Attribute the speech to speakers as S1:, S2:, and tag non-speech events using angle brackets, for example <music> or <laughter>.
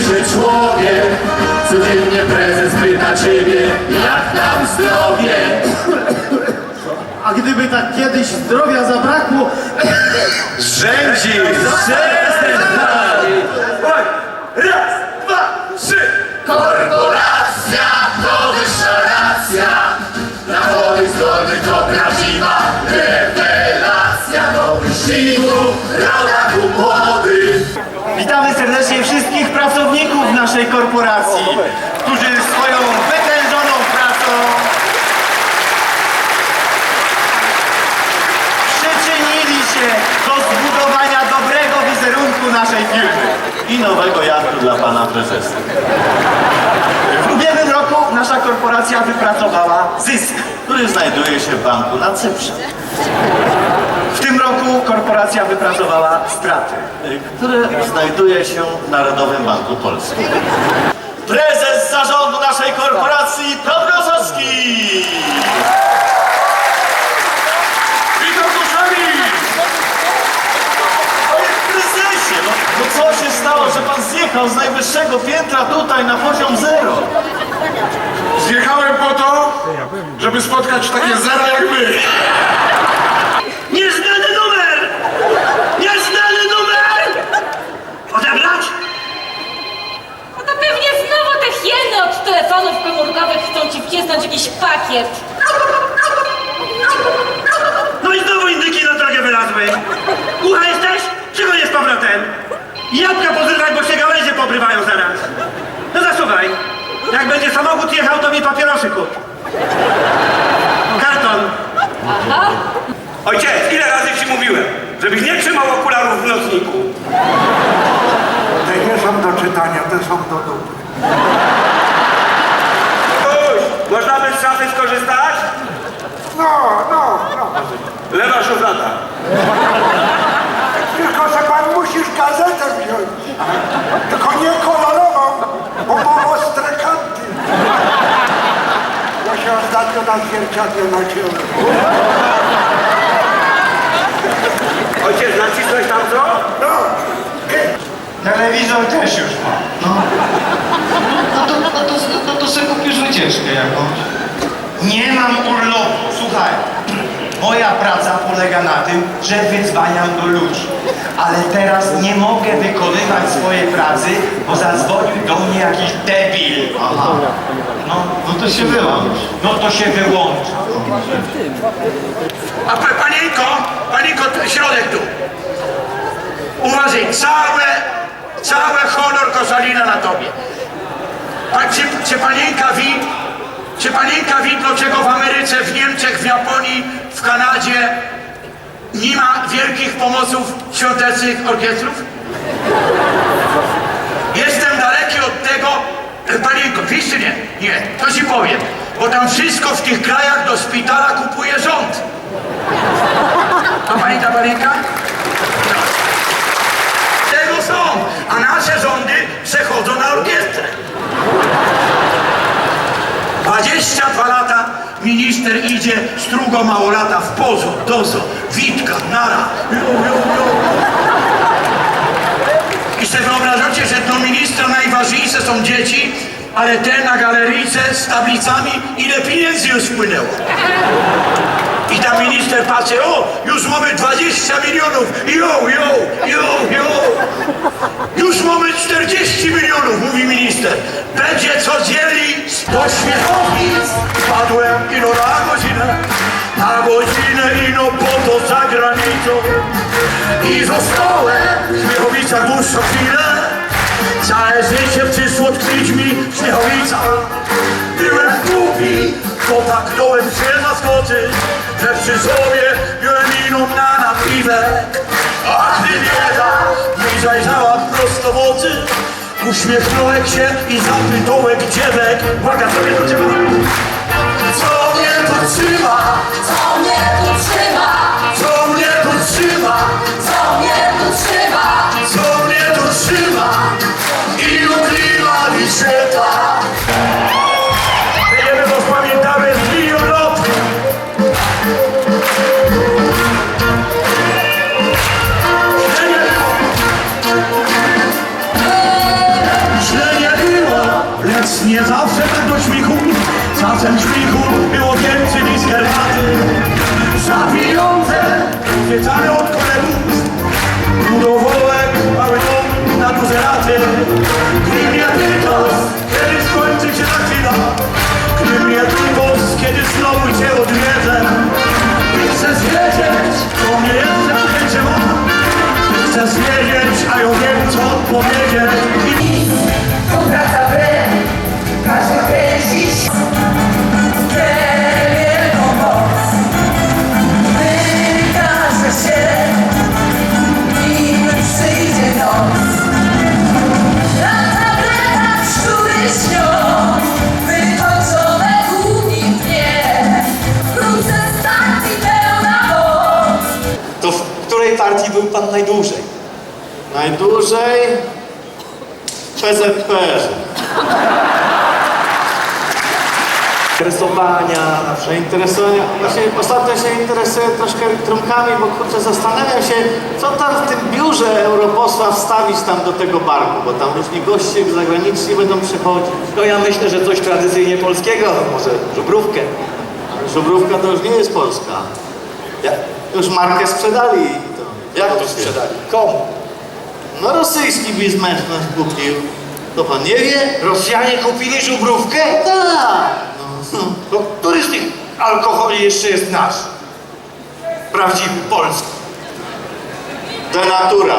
S1: się człowiek. Codziennie prezes pyta ciebie Jak tam zdrowie?
S2: A gdyby tak kiedyś zdrowia zabrakło,
S1: Rzędzi Przestań Oj, Raz, dwa, trzy. Korporacja
S2: naszej korporacji, którzy swoją wytężoną pracą przyczynili się do zbudowania dobrego wizerunku naszej firmy i nowego jachtu dla pana prezesa. W ubiegłym roku nasza korporacja wypracowała zysk, który znajduje się w banku na Cyprze. W tym roku korporacja wypracowała straty, które znajduje się w Narodowym Banku Polskim. Prezes zarządu naszej korporacji Piotr Osowski!
S1: Witam duszami
S2: Panie prezesie, no, no co się stało, że pan zjechał z najwyższego piętra tutaj na poziom zero?
S3: Zjechałem po to, żeby spotkać takie zera jak my.
S4: Nieznany numer! Nieznany numer! Odebrać?
S5: No to pewnie znowu te hieny od telefonów komórkowych chcą ci wcisnąć jakiś pakiet.
S4: No i znowu indyki na drogę wylazły. Ucha jesteś? Czego jest z powrotem? Jabłka pozrywać, bo się gałęzie pobrywają zaraz. No zasuwaj. Jak będzie samochód jechał, to mi papierosy kup. Karton.
S5: Aha.
S4: Ojciec, ile razy ci mówiłem, żebyś nie trzymał okularów w nocniku?
S3: Te nie są do czytania, te są do dupy.
S4: Puść, można by z szafy skorzystać?
S3: No, no, no.
S4: Lewa szuflada.
S3: Tylko, że pan musisz gazetę wziąć. Tylko nie kolorową, bo ma ostre kanty. Ja na zwierciadle naciąłem.
S4: Ojciec, nacisnąć tam co?
S3: No,
S2: Telewizor też już ma.
S6: No to, no to, no to sobie kupisz wycieczkę jakąś.
S2: Nie mam urlopu, słuchaj. Moja praca polega na tym, że wydzwaniam do ludzi. Ale teraz nie mogę wykonywać swojej pracy, bo zadzwonił do mnie jakiś debil. Aha. No,
S6: No to się wyłącz.
S2: no to się wyłącza.
S4: A pa- panienko, panienko, środek tu. Uważaj, całe, całe honor Koszalina na tobie. Czy, czy panienka wie, czy panienka wie, dlaczego w Ameryce, w Niemczech, w Japonii, w Kanadzie nie ma wielkich pomoców świątecznych orkiestrów? Jestem daleki od tego, e, panienko, wiesz czy nie? Nie, to ci powiem, bo tam wszystko w tych krajach do szpitala kupuje rząd. A pamięta panienka? Tego są, a nasze rządy przechodzą na orkiestrę. 22 lata minister idzie, strugo małolata w pozo, dozo, witka, nara. Ju, ju, ju. I sobie wyobrażacie, że do ministra najważniejsze są dzieci, ale te na galeryjce z tablicami, ile pieniędzy już wpłynęło. I tam minister patrzy, o, już mamy 20 milionów, jo, jo, jo, jo. Już mamy 40 milionów, mówi minister. Będzie co dzieli 100 śmiechowic. Padłem ino na godzinę, na godzinę ino po to za granicą. I zostałem w Śmiechowicach dłuższą chwilę. Całe życie przyszło tkwić mi w Śmiechowicach. Byłem w kupi, potaknąłem się zaskoczyć, że przy sobie miałem uśmiechnąłem się i zapytałem dziewek. Błaga, to trzyma? Co mnie to? Nie zawsze tak do śmiechu, czasem śmiechu było więcej niż herbaty. Za pieniądze, zwiedzane od kolegów, budowołek, mały dom na duże laty. Gdy mnie tylko, kiedy skończy się ta chwila, gdy mnie tylko, kiedy znowu cię odwiedzę. I chcę wiedzieć, co mnie jeszcze będzie ma. Chcę wiedzieć, a ja wiem, co odpowiedzieć. I
S7: Wraca wręcz, każdy
S6: partii był pan najdłużej?
S2: Najdłużej PZP.
S6: Interesowania, na przykład.
S2: Zainteresowania. Właśnie ostatnio się interesuję troszkę trumkami, bo kurczę zastanawiam się, co tam w tym biurze europosła wstawić tam do tego barku, bo tam różni goście zagraniczni będą przychodzić.
S6: No ja myślę, że coś tradycyjnie polskiego, może żubrówkę.
S2: Ale Żubrówka to już nie jest Polska.
S6: Ja,
S2: Już markę sprzedali.
S6: Jak to sprzedali? Komu?
S2: No rosyjski biznesmen kupił. To pan nie wie?
S6: Rosjanie kupili żubrówkę?
S2: Tak. No, <laughs>
S6: To który z tych alkoholi jeszcze jest nasz? Prawdziwy, polski.
S2: Denatura.